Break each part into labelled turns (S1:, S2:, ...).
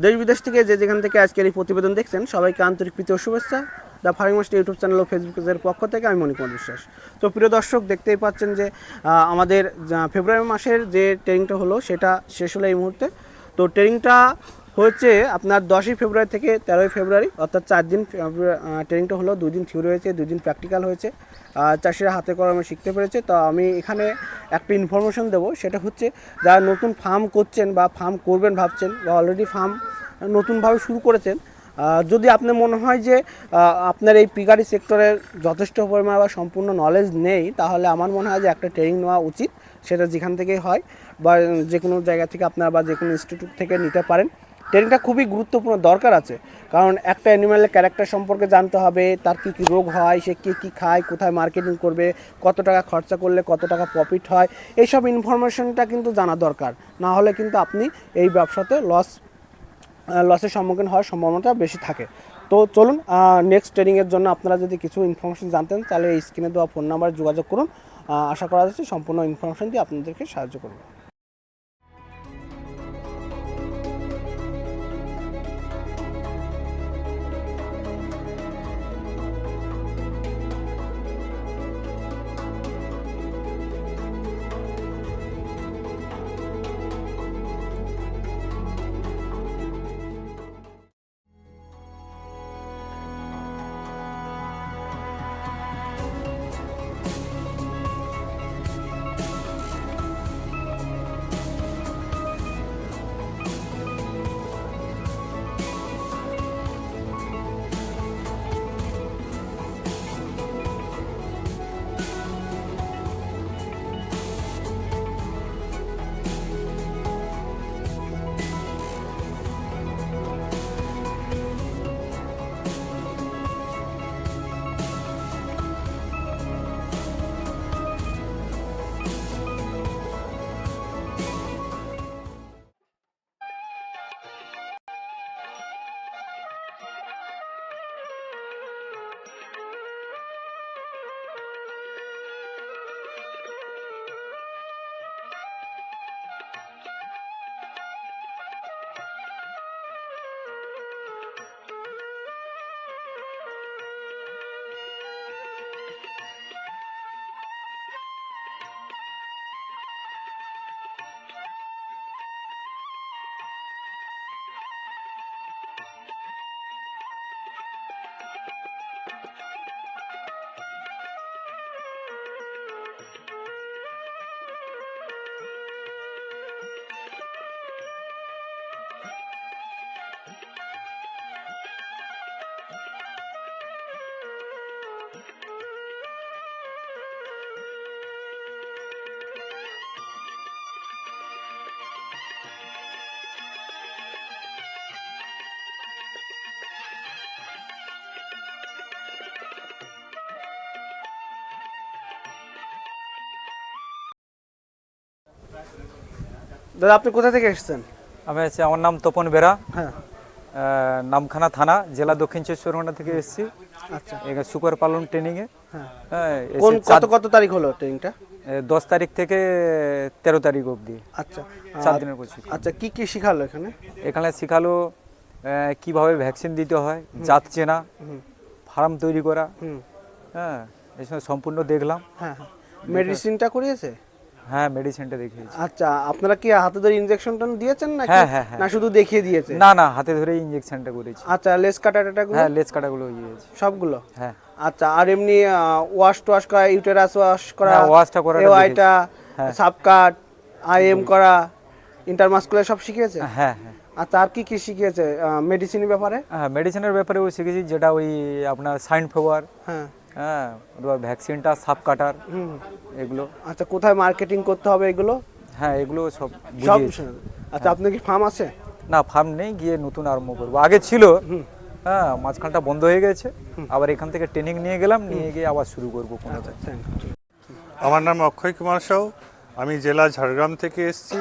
S1: দেশ বিদেশ থেকে যে যেখান থেকে আজকের এই প্রতিবেদন দেখছেন, সবাইকে আন্তরিক প্রীতি ও শুভেচ্ছা। The farming master YouTube channel O Facebook পেজের পক্ষ থেকে আমি মণিকুমার বিশ্বাস। তো প্রিয় দর্শক, দেখতেই পাচ্ছেন যে আমাদের ফেব্রুয়ারি মাসের যে ট্রেনিংটা হলো, সেটা শেষ হলো এই মুহূর্তে। তো ট্রেনিংটা হচ্ছে আপনার দশই ফেব্রুয়ারি থেকে তেরোই ফেব্রুয়ারি, অর্থাৎ চার দিন ট্রেনিংটা হলো, দুই দিন থিওরি হয়েছে, দুই দিন প্র্যাকটিক্যাল হয়েছে। চাষিরা হাতে কলমে শিখতে পেরেছে, তো আমি এখানে একটা ইনফরমেশন দেবো, সেটা হচ্ছে যারা নতুন ফার্ম করছেন বা ফার্ম করবেন ভাবছেন, বা অলরেডি ফার্ম নতুনভাবে শুরু করেছেন যদি আপনার মনে হয় যে আপনার এই পিকারি সেক্টরের যথেষ্ট পরিমাণ বা সম্পূর্ণ নলেজ নেই, তাহলে আমার মনে হয় যে একটা ট্রেনিং নেওয়া উচিত, সেটা যেখান থেকেই হয়, বা যে কোনো জায়গা থেকে আপনারা বা যে কোনো ইনস্টিটিউট থেকে নিতে পারেন। ট্রেনিংটা খুবই গুরুত্বপূর্ণ, দরকার আছে। কারণ একটা অ্যানিম্যালের ক্যারেক্টার সম্পর্কে জানতে হবে, তার কী কী রোগ হয়, সে কী কী খায়, কোথায় মার্কেটিং করবে, কত টাকা খরচা করলে কত টাকা প্রফিট হয়, এইসব ইনফরমেশনটা কিন্তু জানা দরকার। না হলে কিন্তু আপনি এই ব্যবসাতে লস লসের সম্মুখীন হওয়ার সম্ভাবনাটা বেশি থাকে। তো চলুন নেক্সট ট্রেনিংয়ের জন্য আপনারা যদি কিছু ইনফরমেশন জানতেন, তাহলে এই স্ক্রিনে দেওয়া ফোন নাম্বারে যোগাযোগ করুন। আশা করা যাচ্ছে সম্পূর্ণ ইনফরমেশন দিয়ে আপনাদেরকে সাহায্য করবে। দাদা আপনি কোথা থেকে এসেছেন?
S2: আমি আছি আমার নাম তপন বেরা।
S1: হ্যাঁ।
S2: নামখানা থানা জেলা দক্ষিণ চব্বিশ পরগনা থেকে এসেছি।
S1: আচ্ছা।
S2: এখানে সুপার পালন ট্রেনিংয়ে
S1: হ্যাঁ।
S2: হ্যাঁ
S1: কোন কত কত তারিখ হলো ট্রেনিংটা
S2: এ, দশ তারিখ থেকে তেরো তারিখ অবধি।
S1: আচ্ছা।
S2: চার দিনের কোচিং
S1: আচ্ছা কি কি শিখালো এখানে?
S2: এখানে শিখালো কীভাবে ভ্যাকসিন দিতে হয় জাত চেনা ফার্ম তৈরি করা। হ্যাঁ এই সময় সম্পূর্ণ দেখলাম।
S1: হ্যাঁ হ্যাঁ। মেডিসিনটা করিয়েছে?
S2: হ্যাঁ মেডিসিনটা দেখিয়েছি।
S1: আচ্ছা আপনারা কি হাতে ধরে ইনজেকশনটা দিয়েছেন নাকি?
S2: হ্যাঁ, হ্যাঁ, হ্যাঁ।
S1: না শুধু দেখিয়ে দিয়েছে?
S2: না না হাতে ধরে ইঞ্জেকশনটা করেছি।
S1: আচ্ছা লেস কাটা টাটাগুলো
S2: হ্যাঁ লেজ কাটাগুলো ইয়েছি
S1: সবগুলো?
S2: হ্যাঁ।
S1: আচ্ছা আর এমনি ওয়াশ টোয়াশ করা ইউটেরাস ওয়াশ করা
S2: ওয়াশটা করাটা
S1: এওয়াইটা
S2: হ্যাঁ।
S1: সাবকাট আইএম করা ইন্টারমাসকুলার সব শিখিয়েছে?
S2: হ্যাঁ হ্যাঁ
S1: আচ্ছা আর কি কি শিখিয়েছে মেডিসিনের ব্যাপারে?
S2: হ্যাঁ মেডিসিনের ব্যাপারেও শিখেছি যেটা ওই আপনার সাইন ফেভার।
S1: হ্যাঁ।
S2: হ্যাঁ অথবা ভ্যাকসিনটা সাপ কাটার এগুলো।
S1: আচ্ছা কোথায় মার্কেটিং করতে হবে এগুলো?
S2: হ্যাঁ এগুলো সব
S1: সব আচ্ছা আপনার কি ফার্ম আছে?
S2: না ফার্ম নেই গিয়ে নতুন আরম্ভ করব। আগে ছিল। হ্যাঁ মাঝখানটা বন্ধ হয়ে গেছে। আবার এখান থেকে ট্রেনিং নিয়ে গেলাম নিয়ে গিয়ে আবার শুরু করব
S1: আচ্ছা.
S3: আমার নাম অক্ষয় কুমার সাউ আমি জেলা ঝাড়গ্রাম থেকে এসেছি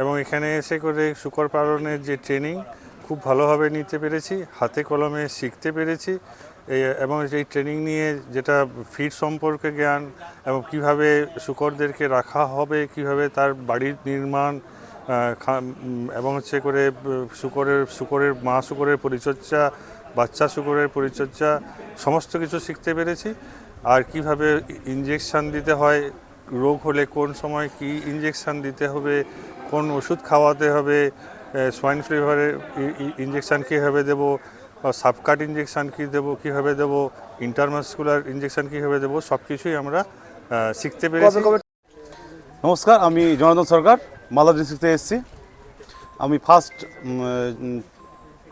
S3: এবং এখানে এসে করে শুকর পালনের যে ট্রেনিং খুব ভালোভাবে নিতে পেরেছি। হাতে কলমে শিখতে পেরেছি। এবং এই ট্রেনিং নিয়ে যেটা ফিড সম্পর্কে জ্ঞান এবং কীভাবে শুকরদেরকে রাখা হবে, কীভাবে তার বাড়ির নির্মাণ এবং হচ্ছে করে শুকরের শুকরের মা শুকরের পরিচর্যা, বাচ্চা শুকরের পরিচর্যা, সমস্ত কিছু শিখতে পেরেছি। আর কীভাবে ইঞ্জেকশন দিতে হয়, রোগ হলে কোন সময় কি ইঞ্জেকশন দিতে হবে, কোন ওষুধ খাওয়াতে হবে সোয়াইন ফ্লিভারের ইঞ্জেকশন কীভাবে দেবো সাবকাট ইঞ্জেকশন কী দেবো কীভাবে দেবো ইন্টারমাসকুলার ইঞ্জেকশন কীভাবে দেবো সব কিছুই আমরা শিখতে পেরেছি।
S4: নমস্কার আমি জনার্দন সরকার মালদা ডিস্ট্রিক্ট থেকে এসেছি। আমি ফার্স্ট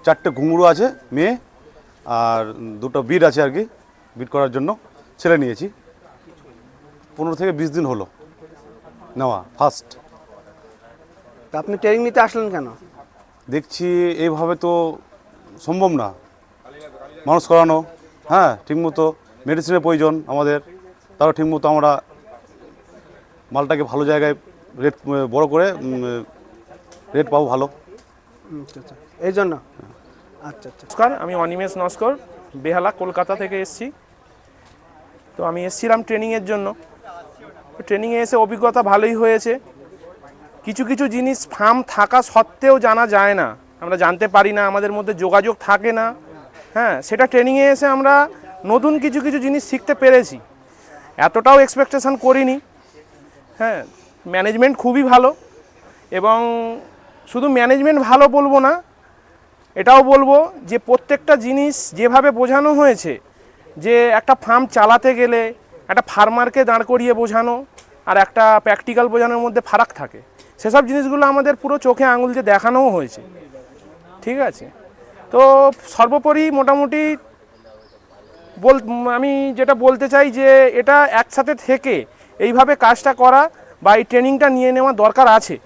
S4: চারটে ঘুঙুরু আছে মেয়ে আর দুটো বিট আছে আর কি বিট করার জন্য ছেলে নিয়েছি। পনেরো থেকে বিশ দিন হলো নেওয়া ফার্স্ট
S1: তা আপনি ট্রেনিং নিতে আসলেন কেন?
S4: দেখছি এইভাবে তো সম্ভব না। মানুষ করানো হ্যাঁ ঠিকমতো মেডিসিনের প্রয়োজন আমাদের। তারও ঠিকমতো আমরা মালটাকে ভালো জায়গায় রেট বড় করে রেট পাবো ভালো।
S1: আচ্ছা আচ্ছা এই জন্য? আচ্ছা আচ্ছা।
S5: নমস্কার আমি অনিমেষ নস্কর বেহালা কলকাতা থেকে এসেছি। তো আমি এসছিলাম ট্রেনিংয়ের জন্য। তো ট্রেনিংয়ে এসে অভিজ্ঞতা ভালোই হয়েছে। কিছু কিছু জিনিস ফার্ম থাকা সত্ত্বেও জানা যায় না। আমরা জানতে পারি না, আমাদের মধ্যে যোগাযোগ থাকে না। হ্যাঁ সেটা ট্রেনিংয়ে এসে আমরা নতুন কিছু কিছু জিনিস শিখতে পেরেছি। এতটাও এক্সপেকটেশন করিনি। হ্যাঁ ম্যানেজমেন্ট খুবই ভালো এবং শুধু ম্যানেজমেন্ট ভালো বলব না, এটাও বলব যে প্রত্যেকটা জিনিস যেভাবে বোঝানো হয়েছে, যে একটা ফার্ম চালাতে গেলে একটা ফার্মারকে দাঁড় করিয়ে বোঝানো আর একটা প্র্যাকটিক্যাল বোঝানোর মধ্যে ফারাক থাকে। সেসব জিনিসগুলো আমাদের পুরো চোখে আঙুল দিয়ে দেখানোও হয়েছে। ঠিক আছে। তো সর্বোপরি মোটামুটি বল আমি যেটা বলতে চাই যে এটা একসাথে থেকে এইভাবে কাজটা করা বা এই ট্রেনিংটা নিয়ে নেওয়া দরকার আছে।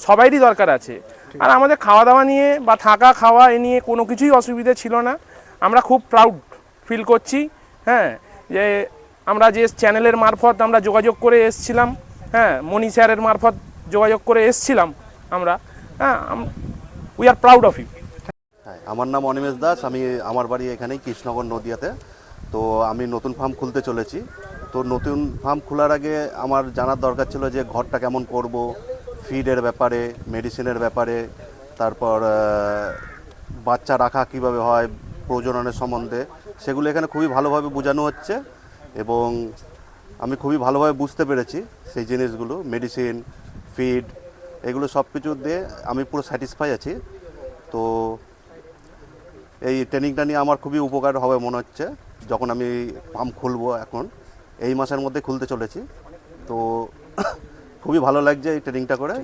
S5: সবাইরই দরকার আছে। আর আমাদের খাওয়া দাওয়া নিয়ে বা থাকা খাওয়া এ নিয়ে কোনো কিছুই অসুবিধে ছিল না। আমরা খুব প্রাউড ফিল করছি হ্যাঁ যে আমরা যে চ্যানেলের মারফত আমরা যোগাযোগ করে এসছিলাম হ্যাঁ মনি স্যারের মারফত যোগাযোগ করে এসছিলাম আমরা হ্যাঁ we are proud of you
S6: হ্যাঁ আমার নাম অনিমেষ দাস, আমি আমার বাড়ি এখানেই কৃষ্ণনগর নদিয়াতে। তো আমি নতুন ফার্ম খুলতে চলেছি। তো নতুন ফার্ম খোলার আগে আমার জানার দরকার ছিল যে ঘরটা কেমন করব ফিডের ব্যাপারে মেডিসিনের ব্যাপারে, তারপর বাচ্চা রাখা কীভাবে হয়, প্রজননের সম্বন্ধে, সেগুলো এখানে খুবই ভালোভাবে বোঝানো হচ্ছে এবং আমি খুবই ভালোভাবে বুঝতে পেরেছি সেই জিনিসগুলো মেডিসিন ফিড এগুলো সব কিছু দিয়ে আমি পুরো স্যাটিসফাই আছি। তো এই ট্রেনিংটা নিয়ে আমার খুবই উপকার হবে মনে হচ্ছে, যখন আমি পাম্প খুলবো এখন। এই মাসের মধ্যে খুলতে চলেছি। তো খুবই ভালো লাগছে এই ট্রেনিংটা করে।